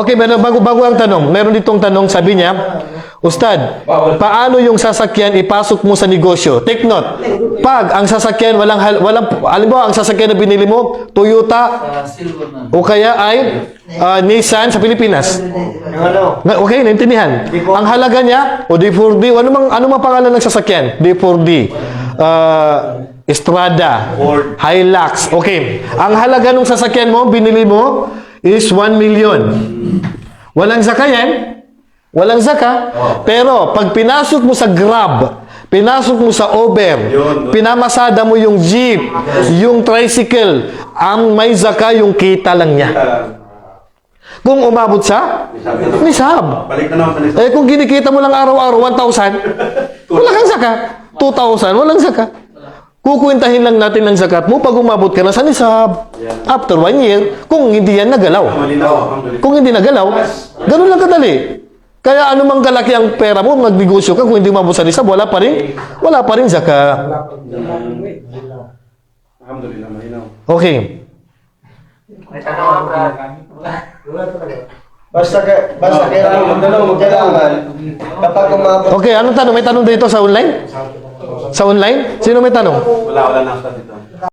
Okay, meron, bago, bago ang tanong. Meron ditong tanong, sabi niya, Ustad, paano yung sasakyan ipasok mo sa negosyo? Take note, pag ang sasakyan, walang, hal- walang, alam mo, ang sasakyan na binili mo, Toyota, o kaya ay ah, Nissan sa Pilipinas. Ano? Okay, naintindihan. Ang halaga niya, o D4D, o ano mang, ano mang pangalan ng sasakyan? D4D. Uh, Estrada. Ford. Hilux. Okay. Ang halaga ng sasakyan mo, binili mo, is 1 million. Walang zaka yan. Walang zaka. Pero, pag pinasok mo sa Grab, pinasok mo sa Uber, pinamasada mo yung jeep, yung tricycle, ang may zaka yung kita lang niya. Kung umabot sa nisab. Eh kung kinikita mo lang araw-araw 1,000, wala kang zakat. 2,000, walang zakat. Kukwentahin lang natin ng zakat mo pag umabot ka na sa nisab. After one year, kung hindi yan nagalaw. Kung hindi nagalaw, ganun lang kadali. Kaya anumang kalaki ang pera mo, magnegosyo ka, kung hindi umabot sa nisab, wala pa rin, wala pa rin zakat. Alhamdulillah, malinaw. Okay. Basta, ka- basta kailangan, kailangan, kapag umabot Okay, anong tanong? May tanong dito sa online? Sa online? Sino may tanong? Wala, wala na dito.